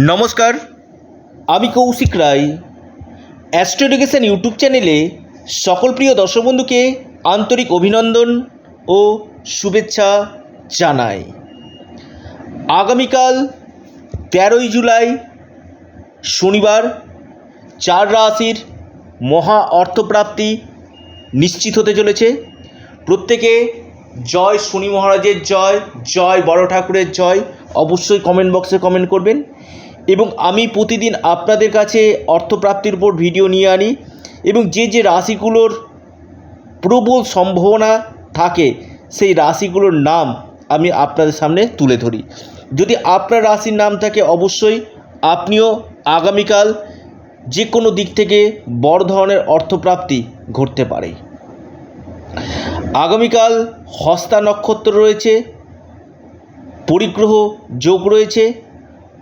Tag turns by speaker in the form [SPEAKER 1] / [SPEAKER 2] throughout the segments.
[SPEAKER 1] নমস্কার, আমি Kaushik Roy. Astro education YouTube চ্যানেলে সকল প্রিয় দর্শক বন্ধুকে আন্তরিক অভিনন্দন ও শুভেচ্ছা জানাই। আগামীকাল তেরোই জুলাই, শনিবার, চার রাশির মহা অর্থপ্রাপ্তি নিশ্চিত হতে চলেছে। প্রত্যেকে জয় শনি মহারাজের জয় জয় বড় ঠাকুরের জয়, অবশ্যই কমেন্ট বক্সে কমেন্ট করবেন। এবং আমি প্রতিদিন আপনাদের কাছে অর্থপ্রাপ্তির উপর ভিডিও নিয়ে আনি এবং যে যে রাশিগুলোর প্রবল সম্ভাবনা থাকে সেই রাশিগুলোর নাম আমি আপনাদের সামনে তুলে ধরি। যদি আপনার রাশির নাম থাকে অবশ্যই আপনিও আগামীকাল যে কোনো দিক থেকে বড় ধরনের অর্থপ্রাপ্তি ঘটতে পারে। আগামীকাল হস্তা নক্ষত্র রয়েছে, পরিগ্রহ যোগ রয়েছে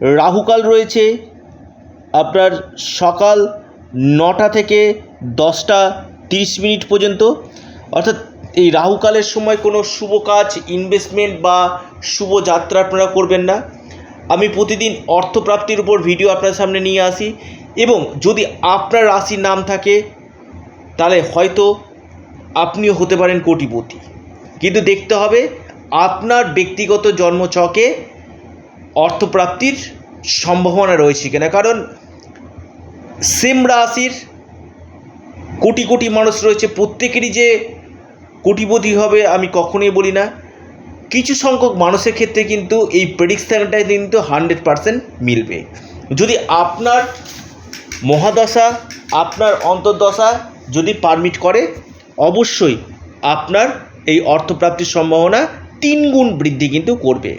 [SPEAKER 1] রাহুকাল রয়েছে। আপনার সকাল নটা থেকে দশটা তিরিশ মিনিট পর্যন্ত। অর্থাৎ এই রাহুকালের সময় কোনো শুভ কাজ ইনভেস্টমেন্ট বা শুভ যাত্রা আপনারা করবেন না। আমি প্রতিদিন অর্থপ্রাপ্তির উপর ভিডিও আপনার সামনে নিয়ে আসি এবং যদি আপনার রাশির নাম থাকে, তাহলে হয়তো আপনিও হতে পারেন কোটিপতি। কিন্তু দেখতে হবে, আপনার ব্যক্তিগত জন্মছকে অর্থপ্রাপ্তির সম্ভাবনা রয়েছে কিনা? কারণ সেম রাশির কোটি কোটি মানুষ রয়েছে, প্রত্যেকেরই যে কোটিপতি হবে আমি কখনোই বলি না। কিছু সংখ্যক মানুষের ক্ষেত্রে কিন্তু এই প্রেডিকশানটা কিন্তু হান্ড্রেড পারসেন্ট মিলবে। যদি আপনার মহাদশা, আপনার অন্তর্দশা যদি পারমিট করে, অবশ্যই আপনার এই অর্থপ্রাপ্তির সম্ভাবনা তিন গুণ বৃদ্ধি কিন্তু করবে।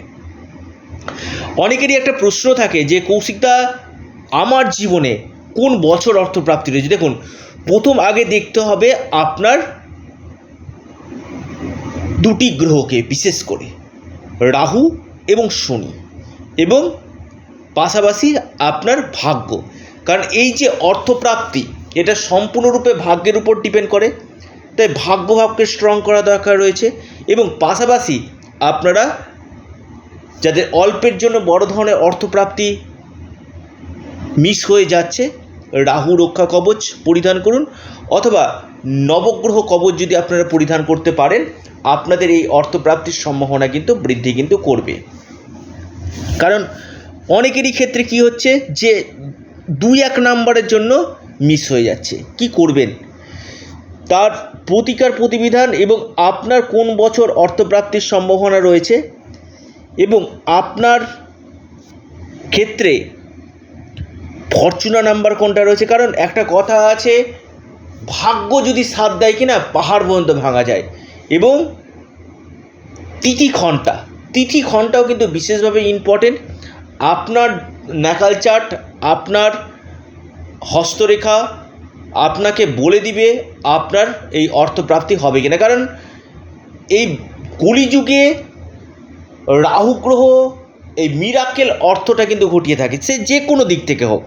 [SPEAKER 1] অনেকেরই একটা প্রশ্ন থাকে যে, কৌশিকদা, আমার জীবনে কোন বছর অর্থপ্রাপ্তি রয়েছে? দেখুন, প্রথম আগে দেখতে হবে আপনার দুটি গ্রহকে, বিশেষ করে রাহু এবং শনি। এবং পাশাপাশি আপনার ভাগ্য। কারণ এই যে অর্থপ্রাপ্তি, এটা সম্পূর্ণরূপে ভাগ্যের উপর ডিপেন্ড করে। তাই ভাগ্য ভাবকে স্ট্রং করা দরকার রয়েছে। এবং পাশাপাশি আপনারা যাদের অল্পের জন্য বড় ধরনের অর্থপ্রাপ্তি মিস হয়ে যাচ্ছে, রাহু রক্ষা কবচ পরিধান করুন, অথবা নবগ্রহ কবচ যদি আপনারা পরিধান করতে পারেন, আপনাদের এই অর্থপ্রাপ্তির সম্ভাবনা কিন্তু বৃদ্ধি কিন্তু করবে। কারণ অনেকেরই ক্ষেত্রে কি হচ্ছে যে দুই এক নাম্বারের জন্য মিস হয়ে যাচ্ছে। কি করবেন? তার প্রতিকার প্রতিবিধান এবং আপনার কোন বছর অর্থপ্রাপ্তির সম্ভাবনা রয়েছে এবং আপনার ক্ষেত্রে ফরচুনা নাম্বার কোনটা রয়েছে? কারণ একটা কথা আছে, ভাগ্য যদি সাথ দেয় কিনা, পাহাড় পর্যন্ত ভাঙা যায়। এবং তিথি ঘণ্টা তিথি ঘন্টাও কিন্তু বিশেষভাবে ইম্পর্টেন্ট আপনার ন্যাকাল চার্ট আপনার হস্তরেখা আপনাকে বলে দিবে আপনার এই অর্থপ্রাপ্তি হবে কিনা। কারণ এই কলিযুগে রাহু গ্রহ, এই মিরাক্কেল অর্থটা কিন্তু ঘটিয়ে থাকে। সে যে কোনো দিক থেকে হোক,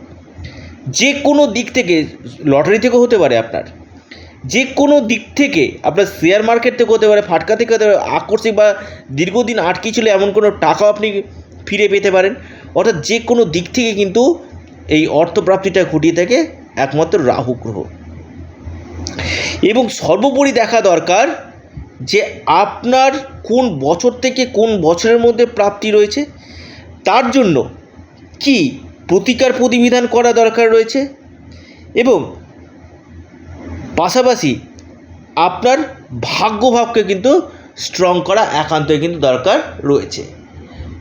[SPEAKER 1] যে কোনো দিক থেকে, লটারি থেকেও হতে পারে আপনার। যে কোনো দিক থেকে আপনার শেয়ার মার্কেট থেকে হতে পারে, ফাটকা থেকে হতে পারে, আকস্মিক বা দীর্ঘদিন আটকে ছিল এমন কোনো টাকাও আপনি ফিরে পেতে পারেন। অর্থাৎ যে কোনো দিক থেকে কিন্তু এই অর্থপ্রাপ্তিটা ঘটিয়ে থাকে একমাত্র রাহু গ্রহ। এবং সর্বোপরি দেখা দরকার যে আপনার কোন বছর থেকে কোন বছরের মধ্যে প্রাপ্তি রয়েছে, তার জন্য কি প্রতিকার প্রতিবিধান করা দরকার রয়েছে এবং পাশাপাশি আপনার ভাগ্যভাবকে কিন্তু স্ট্রং করা একান্তই কিন্তু দরকার রয়েছে।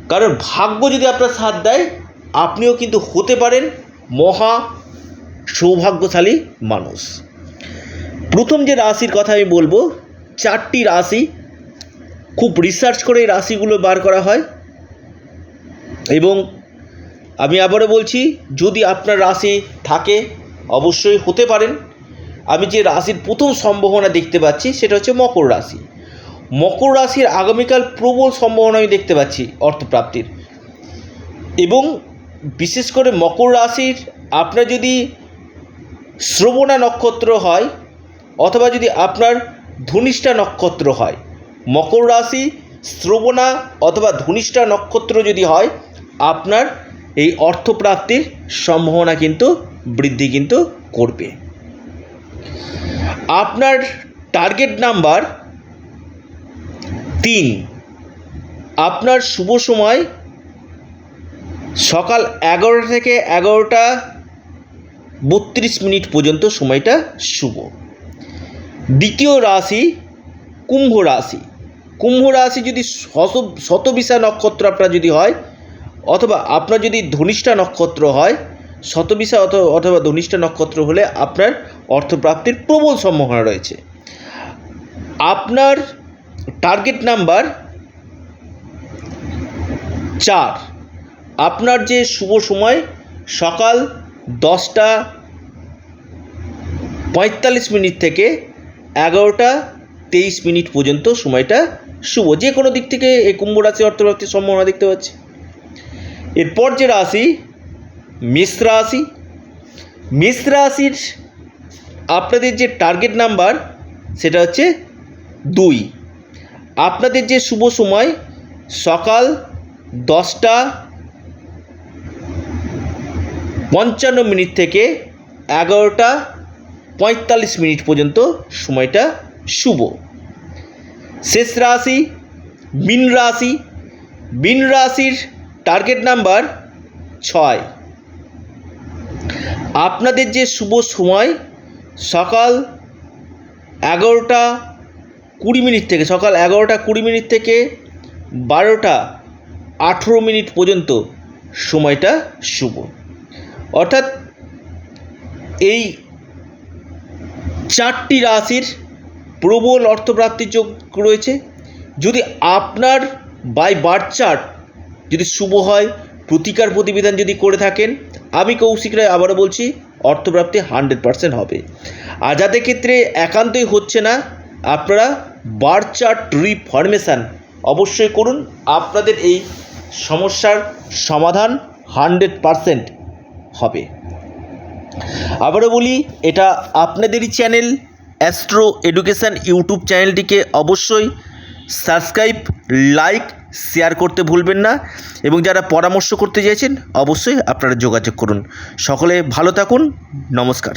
[SPEAKER 1] কারণ ভাগ্য যদি আপনার সাথ দেয়, আপনিও কিন্তু হতে পারেন মহা সৌভাগ্যশালী মানুষ। প্রথম যে রাশির কথা আমি বলব চারটি রাশি, খুব রিসার্চ করে এই রাশিগুলো বার করা হয়। এবং আমি আবারও বলছি, যদি আপনার রাশি থাকে, অবশ্যই হতে পারেন। আমি যে রাশির প্রথম সম্ভাবনা দেখতে পাচ্ছি, সেটা হচ্ছে মকর রাশি। মকর রাশির আগামীকাল প্রবল সম্ভাবনা আমি দেখতে পাচ্ছি অর্থপ্রাপ্তির। এবং বিশেষ করে মকর রাশির, আপনার যদি শ্রবণা নক্ষত্র হয়, অথবা যদি আপনার ধনিষ্ঠা নক্ষত্র হয়। মকর রাশি, শ্রবণা অথবা ধনিষ্ঠা নক্ষত্র যদি হয়, আপনার এই অর্থপ্রাপ্তির সম্ভাবনা কিন্তু বৃদ্ধি কিন্তু করবে। আপনার টার্গেট নাম্বার তিন। আপনার শুভ সময় সকাল এগারোটা থেকে এগারোটা বত্রিশ মিনিট পর্যন্ত সময়টা শুভ। দ্বিতীয় রাশি কুম্ভ রাশি। কুম্ভ রাশি যদি শত, শতবিশা নক্ষত্র আপনার যদি হয়, অথবা আপনার যদি ধনিষ্ঠা নক্ষত্র হয় অথবা অথবা ধনিষ্ঠা নক্ষত্র হলে আপনার অর্থপ্রাপ্তির প্রবল সম্ভাবনা রয়েছে। আপনার টার্গেট নাম্বার চার। আপনার যে শুভ সময়, সকাল দশটা পঁয়তাল্লিশ মিনিট থেকে এগারোটা তেইশ মিনিট পর্যন্ত সময়টা শুভ। যে কোনো দিক থেকে এই কুম্ভ রাশি অর্থপ্রাপ্তির সম্ভাবনা দেখতে পাচ্ছি। এরপর যে রাশি মেষ রাশি। মেষ রাশির আপনাদের যে টার্গেট নাম্বার সেটা হচ্ছে দুই। আপনাদের যে শুভ সময়, সকাল দশটা পঞ্চান্ন মিনিট থেকে এগারোটা পঁয়তাল্লিশ মিনিট পর্যন্ত সময়টা শুভ। শেষ রাশি, মিন রাশি। মিন রাশির টার্গেট নাম্বার ছয়। আপনাদের যে শুভ সময় সকাল এগারোটা কুড়ি মিনিট থেকে, সকাল এগারোটা কুড়ি মিনিট থেকে বারোটা আঠেরো মিনিট পর্যন্ত সময়টা শুভ। অর্থাৎ এই চারটি রাশির প্রবল অর্থপ্রাপ্তির যোগ রয়েছে। যদি আপনার বাই বার্থ চার্ট যদি শুভ হয়, প্রতিকার প্রতিবিধান যদি করে থাকেন, আমি কৌশিক রায় আবারও বলছি, অর্থপ্রাপ্তি হান্ড্রেড পারসেন্ট হবে। আর যাদের ক্ষেত্রে একান্তই হচ্ছে না, আপনারা বার্থ চার্ট রিফরমেশান অবশ্যই করুন। আপনাদের এই সমস্যার সমাধান হান্ড্রেড পারসেন্ট হবে। আবারও বলি, এটা আপনাদেরই চ্যানেল অ্যাস্ট্রো এডুকেশান ইউটিউব চ্যানেলটিকে অবশ্যই সাবস্ক্রাইব লাইক শেয়ার করতে ভুলবেন না এবং যারা পরামর্শ করতে চাইছেন, অবশ্যই আপনারা যোগাযোগ করুন। সকলে ভালো থাকুন, নমস্কার।